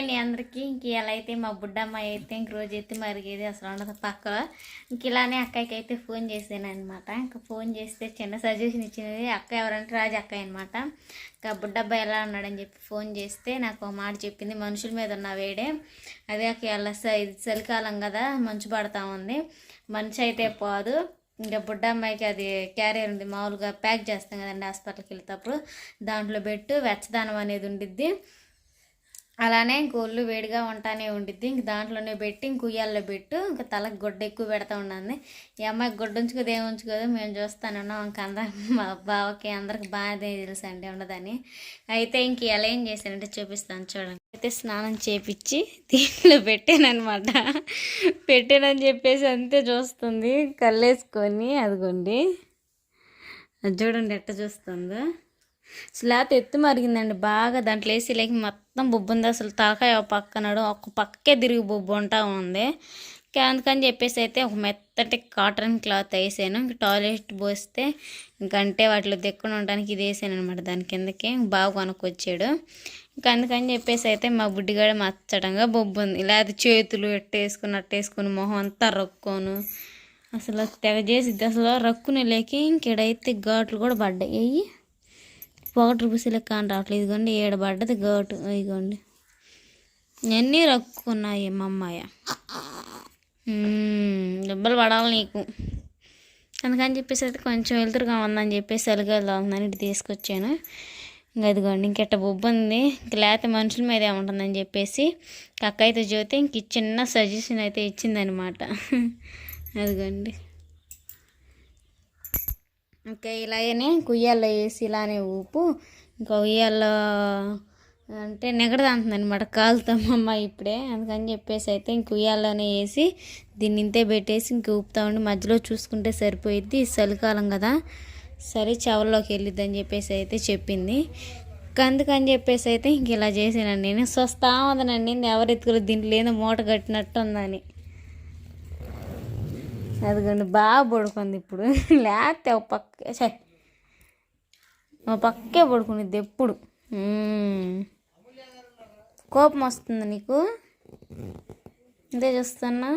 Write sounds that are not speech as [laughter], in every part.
అండి అందరికీ. ఇంక ఎలా అయితే మా బుడ్డమ్మాయి అయితే ఇంక రోజు అయితే మరిగేది అసలు ఉండదు పక్క ఇంక ఇలానే అక్కకి అయితే ఫోన్ చేశాను అనమాట ఇంకా ఫోన్ చేస్తే చిన్న సజెషన్ ఇచ్చినది అక్క ఎవరంటే రాజు అక్క అనమాట ఇంకా బుడ్డబ్బాయి ఎలా ఉన్నాడని చెప్పి ఫోన్ చేస్తే నాకు మాట చెప్పింది. మనుషుల మీద ఉన్న వేడే. అదే అక్క ఎలా ఇది చలికాలం కదా మంచు పడతా ఉంది. మనిషి అయితే పోదు. ఇంకా బుడ్డమ్మాయికి అది క్యారియర్ ఉంది. మామూలుగా ప్యాక్ చేస్తాం కదండి హాస్పిటల్కి వెళ్తేప్పుడు. దాంట్లో పెట్టు వెచ్చదనం అనేది ఉండిద్ది. అలానే గోళ్ళు వేడిగా ఉంటానే ఉండిద్ది. ఇంక దాంట్లోనే పెట్టి ఇంక ఉయ్యాల్లో పెట్టు. ఇంకా తలకు గొడ్డ ఎక్కువ పెడతా ఉన్నది ఈ అమ్మాయికి గొడ్డ ఉంచుకోదు ఏమి ఉంచుకోదు మేము చూస్తానున్నాం. ఇంక అందరికి [laughs] మా బావకి అందరికి బాగా తెలుసు అండి ఉండదని. అయితే ఇంక ఎలా ఏం చేశానంటే చూపిస్తాను చూడండి. అయితే స్నానం చేపించి దీంట్లో పెట్టానమాట పెట్టానని చెప్పేసి అంతే చూస్తుంది. కళ్ళేసుకొని అదిగోండి. అది చూడండి ఎట్ట చూస్తుందో. స్లాత్ ఎత్తు మరిగిందండి బాగా దాంట్లో వేసి లేక మొత్తం బొబ్బు ఉంది. అసలు తలకాయ ఒక పక్కనడు ఒక పక్కే తిరిగి బొబ్బు ఉంటా ఉంది. ఇంకా అందుకని చెప్పేసి అయితే ఒక మెత్తటి కాటన్ క్లాత్ వేసాను. ఇంక టాయిలెట్ పోస్తే ఇంకంటే వాటిలో దిక్కున ఉండడానికి ఇది వేసాను అనమాట దాని కిందకి. బాగా కొనుక్కొచ్చాడు. ఇంకా అందుకని చెప్పేసి అయితే మా బుడ్డిగాడ మచ్చడంగా బొబ్బు ఉంది. లేదా చేతులు ఎట్టేసుకుని అట్టేసుకుని మొహం అంతా రక్కోను. అసలు తెగ చేసిద్ది. అసలు రక్కుని లేక ఇంకెడైతే ఘాట్లు కూడా పడ్డాయి. అయ్యి ఒకటి లెక్క అని రావట్లేదు ఇదిగోండి ఏడబడ్డది గోటు ఇదిగోండి. అన్నీ రక్కున్నాయి మా అమ్మాయ? దెబ్బలు పడాలి నీకు. అందుకని చెప్పేసి అయితే కొంచెం వెళ్తురుగా ఉందని చెప్పేసి సరిగా ఉందని ఇటు తీసుకొచ్చాను. ఇంకా అదిగోండి ఇంకెట్ట బొబ్బు ఉంది. ఇంక లేకపోతే మనుషుల మీద ఉంటుందని చెప్పేసి అక్క అయితే జ్యోతి ఇంక చిన్న సజెషన్ అయితే ఇచ్చిందనమాట. అదిగోండి ఇంకా ఇలాగనే కుయ్యాల్లో వేసి ఇలానే ఊపు. ఇంకా ఉయ్యాల్లో అంటే నెగడదంటుంది అనమాట కాలుతామమ్మ ఇప్పుడే. అందుకని చెప్పేసి అయితే ఇంక ఉయ్యాల్లోనే వేసి దీన్ని ఇంతే పెట్టేసి ఇంక ఊపుతా ఉండి. మధ్యలో చూసుకుంటే సరిపోయిద్ది. చలికాలం కదా. సరే చెవుల్లోకి వెళ్ళిద్దని చెప్పేసి అయితే చెప్పింది. అందుకని చెప్పేసి అయితే ఇంక ఇలా చేసానండి నేను స్వస్థా ఉందనండి ఎవరు ఎత్తుకులు దీంట్లో ఏదో మూట కట్టినట్టు ఉందని. అదిగోండి బాగా పడుకుంది ఇప్పుడు. [laughs] లేకపోతే ఒక పక్క సరే ఒక పక్కే పడుకునిద్ది ఎప్పుడు. కోపం వస్తుందా నీకు? ఇదే చూస్తున్నా.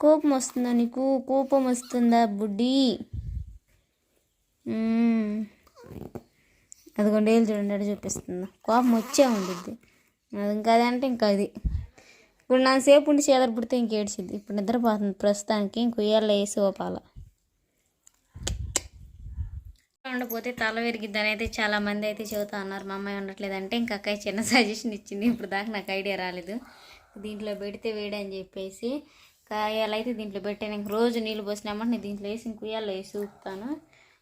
కోపం వస్తుందా నీకు? కోపం వస్తుందా బుడ్డి? అదిగోండి ఏళ్ళు చూడండి అటు చూపిస్తుందా కోపం వచ్చే ఉండిద్ది. అది ఇంకా అదంటే ఇంకా అది. ఇప్పుడు నా సేపు ఉండి చేదర పుడితే ఇంకేడ్చింది ఇప్పుడు నిద్రపోతుంది ప్రస్తుతానికి. ఇంక ఉయ్యాల్లో వేసి ఓపాల ఉండకపోతే తల విరిగిద్దని అయితే చాలా మంది అయితే చెబుతా ఉన్నారు. మా అమ్మాయి ఉండట్లేదంటే ఇంకా అక్కయ్య చిన్న సజెషన్ ఇచ్చింది. ఇప్పుడు దాకా నాకు ఐడియా రాలేదు. దీంట్లో పెడితే వేడి అని చెప్పేసి కాయాలైతే అయితే దీంట్లో పెట్టాను. ఇంక రోజు నీళ్ళు పోసినామంటే నేను దీంట్లో వేసి ఇంక వేసి ఊపుతాను.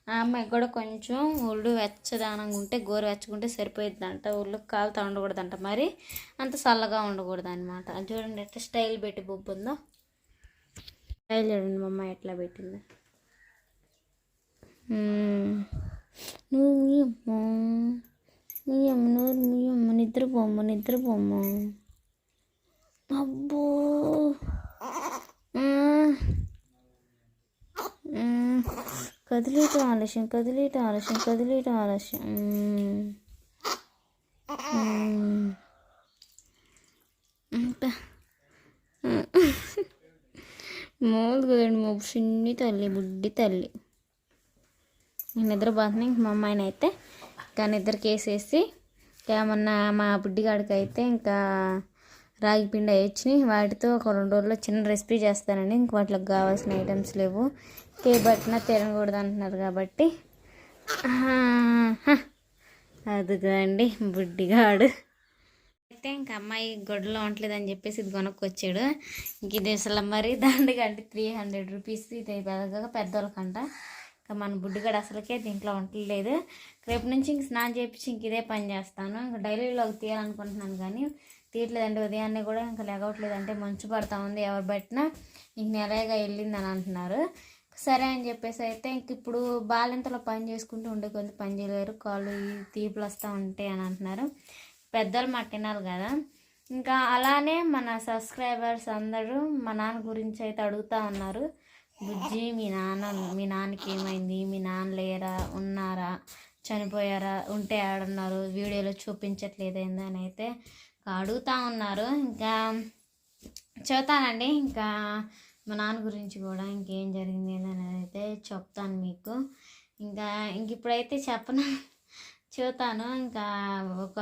ఆ అమ్మాయికి కూడా కొంచెం ఒళ్ళు వెచ్చదానంగా ఉంటే గోరు వెచ్చకుంటే సరిపోయిద్దంట. ఒళ్ళు కాలుతా ఉండకూడదంట మరి. అంత చల్లగా ఉండకూడదు అనమాట చూడండి ఎట్లా స్టైల్ పెట్టి బొబ్బు ఉందో. స్టైల్ చూడండి మా అమ్మాయి ఎట్లా పెట్టిందో. నువ్వు మీ అమ్మ. నోరు ముయ్యమ్మ నిద్రపోమ్మ నిద్రపోమ్మ. అబ్బో. కదిలేయటం ఆలస్యం కదిలేయటం ఆలస్యం కదిలేయటం ఆలస్యం. ఇంకా మోదు కదండి మా చిన్ని తల్లి బుడ్డి తల్లి. నేను నిద్రపోతున్నా ఇంక మా అమ్మాయిని అయితే ఇంకా నిద్రకేసేసి ఇంకా మొన్న మా బుడ్డిగాడికి అయితే ఇంకా రాగి పిండి వేయించి వాటితో ఒక రెండు రోజుల్లో చిన్న రెసిపీ చేస్తానండి. ఇంక వాటికి కావాల్సిన ఐటమ్స్ లేవు. కే బట్టిన తినకూడదు అంటున్నారు కాబట్టి. అదిగా అండి బుడ్డిగాడు. అయితే ఇంక అమ్మాయి గొడ్డలో ఉండలేదని చెప్పేసి ఇది కొనుక్కొచ్చాడు. ఇంక ఇది అసలు మరి దానికి అంటే త్రీ హండ్రెడ్ రూపీస్ ఇది పెద్దగా పెద్దోళ్ళకంట. ఇంకా మన బుడ్డిగాడు అసలుకే దీంట్లో ఉండలేదు రేపు నుంచి ఇంక స్నానం చేయించి ఇంక ఇదే పని చేస్తాను. ఇంకా డైలీ వ్లాగ్ తీయాలనుకుంటున్నాను కానీ తీయట్లేదండి ఉదయాన్నే కూడా ఇంకా లెగవట్లేదు అంటే మంచు పడతా ఉంది. ఎవరు పెట్టినా ఇంక నెలగా వెళ్ళిందని అంటున్నారు. సరే అని చెప్పేసి అయితే ఇంక ఇప్పుడు బాలింతలో పని చేసుకుంటూ ఉండే కొంత పని చేయలేరు. కాళ్ళు తీపులు వస్తూ ఉంటాయి అని అంటున్నారు. పెద్దలు మాట వినాలి కదా. ఇంకా అలానే మన సబ్స్క్రైబర్స్ అందరూ మా నాన్న గురించి అయితే అడుగుతూ ఉన్నారు. బుజ్జి మీ నాన్న మీ నాన్నకి ఏమైంది? మీ నాన్న లేరా? ఉన్నారా? చనిపోయారా? ఉంటే ఆడున్నారు వీడియోలో చూపించట్లేదు ఏందని అయితే అడుగుతూ ఉన్నారు. ఇంకా చెబుతానండి. ఇంకా మా నాన్న గురించి కూడా ఇంకేం జరిగింది అనేది అయితే చెప్తాను మీకు. ఇంకా ఇంక ఇప్పుడైతే చెప్పను. చూతాను ఇంకా ఒక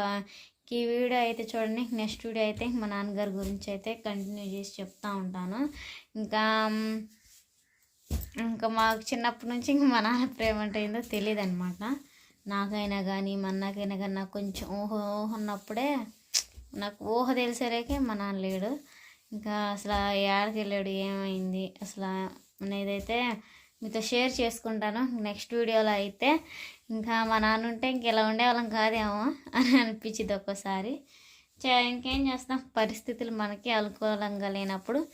ఈ వీడియో అయితే చూడండి. నెక్స్ట్ వీడియో అయితే మా నాన్నగారి గురించి అయితే కంటిన్యూ చేసి చెప్తా ఉంటాను. ఇంకా ఇంకా మాకు చిన్నప్పటి నుంచి ఇంకా మా నాన్న ప్రేమ అంటే ఏందో తెలియదు అనమాట నాకైనా కానీ మా అన్నకైనా కానీ నాకు కొంచెం ఊహ ఊహ ఉన్నప్పుడే నాకు ఊహ తెలిసేరేకే మా నాన్న లేడు. ఇంకా అసలు ఏడకి వెళ్ళాడు ఏమైంది? అసలు నేనైతే మీతో షేర్ చేసుకుంటాను నెక్స్ట్ వీడియోలో అయితే. ఇంకా మా నాన్న ఉంటే ఇంక ఇలా ఉండేవాళ్ళం కాదేమో అని అనిపించింది ఒక్కోసారి. చే- ఇంకేం చేస్తాం? పరిస్థితులు మనకి అనుకూలంగా లేనప్పుడు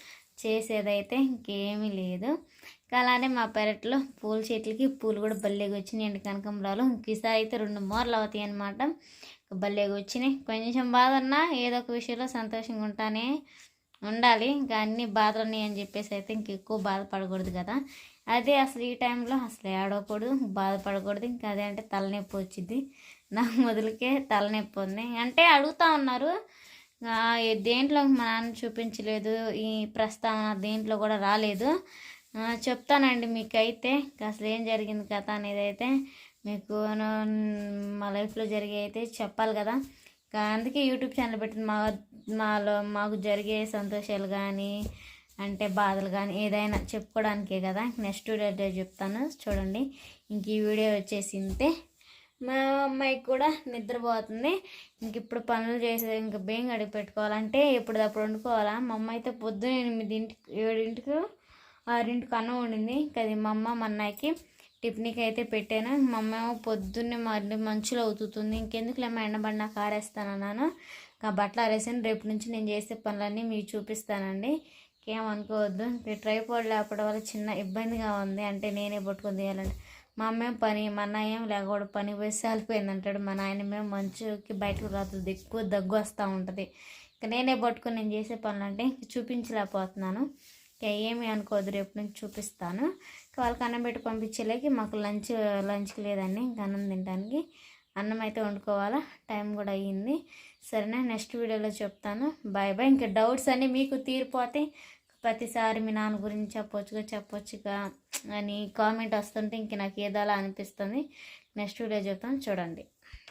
చేసేదైతే ఇంకేమీ లేదు. ఇంకా అలానే మా పెరట్లో పూల చెట్లకి పూలు కూడా భలేగా వచ్చినాయి అండి కనకంబరాలు. ఇంక ఈసారి అయితే రెండు మూరలు అవుతాయి అన్నమాట భలేగా వచ్చినాయి కొంచెం బాధ ఉన్నా ఏదో ఒక విషయంలో సంతోషంగా ఉంటానే ఉండాలి. ఇంకా అన్ని బాధలు ఉన్నాయి అని చెప్పేసి అయితే ఇంక ఎక్కువ బాధపడకూడదు కదా. అదే అసలు ఈ టైంలో అసలు ఏడవకూడదు బాధపడకూడదు. ఇంకా అదే అంటే తలనొప్పి వచ్చింది నాకు మొదలకే తలనొప్పి ఉంది. అంటే అడుగుతా ఉన్నారు దేంట్లో మా నాన్న చూపించలేదు ఈ ప్రస్తావన దేంట్లో కూడా రాలేదు. చెప్తానండి మీకు అయితే అసలు ఏం జరిగింది కథ అనేది అయితే మీకు మా లైఫ్లో జరిగే అయితే చెప్పాలి కదా. అందుకే యూట్యూబ్ ఛానల్ పెట్టింది. మా మాలో మాకు జరిగే సంతోషాలు కానీ అంటే బాధలు కానీ ఏదైనా చెప్పుకోవడానికే కదా. నెక్స్ట్ వీడియో చెప్తాను. చూడండి. ఇంక ఈ వీడియో వచ్చేసి ఇంతే మా అమ్మాయికి కూడా నిద్రపోతుంది. ఇంక ఇప్పుడు పనులు చేసే ఇంక బియ్యం అడిగి పెట్టుకోవాలంటే ఎప్పుడప్పుడు వండుకోవాలా. మా అమ్మ అయితే పొద్దున ఎనిమిదింటికి ఏడింటికి ఆరింటికి అన్నం వండింది. ఇంకా అది మా అమ్మ మా అన్నయ్యకి. టిఫిన్కి అయితే పెట్టాను. మా అమ్మ పొద్దున్నే మళ్ళీ మంచులో అవుతుంది ఇంకెందుకులే మా ఎండబడినా కారేస్తానన్నాను. ఇంకా బట్టలు ఆరేసాను. రేపు నుంచి నేను చేసే పనులన్నీ మీకు చూపిస్తానండి. ఇంకేమనుకోవద్దు ఇంకా ట్రైపాడ్ లేకపోవడం వల్ల చిన్న ఇబ్బందిగా ఉంది. అంటే నేనే పట్టుకొని తీయాలండి మా అమ్మేం పని మా అన్నయ్య ఏం లేకపోవడం పని పోయి సాలిపోయింది అంటాడు. మా నాయన మేము మంచుకి బయటకు రాతుంది ఎక్కువ దగ్గు వస్తూ ఉంటుంది. ఇక నేనే పట్టుకొని నేను చేసే పనులు అంటే చూపించలేకపోతున్నాను. ఇంకా ఏమీ అనుకోవద్దు. రేపు నుంచి చూపిస్తాను. వాళ్ళకి అన్నం పెట్టి పంపించలేకి మాకు లంచ్ లంచ్కి లేదండి ఇంకా అన్నం తినడానికి. అన్నం అయితే వండుకోవాలా టైం కూడా అయ్యింది. సరేనా నెక్స్ట్ వీడియోలో చెప్తాను. Bye bye. ఇంకా డౌట్స్ అన్నీ మీకు తీరిపోతే ప్రతిసారి మీ నాన్న గురించి చెప్పొచ్చుగా చెప్పొచ్చుగా అని కామెంట్ వస్తుంటే ఇంక నాకు ఏదోలా అనిపిస్తుంది. నెక్స్ట్ వీడియో చెప్తాను చూడండి.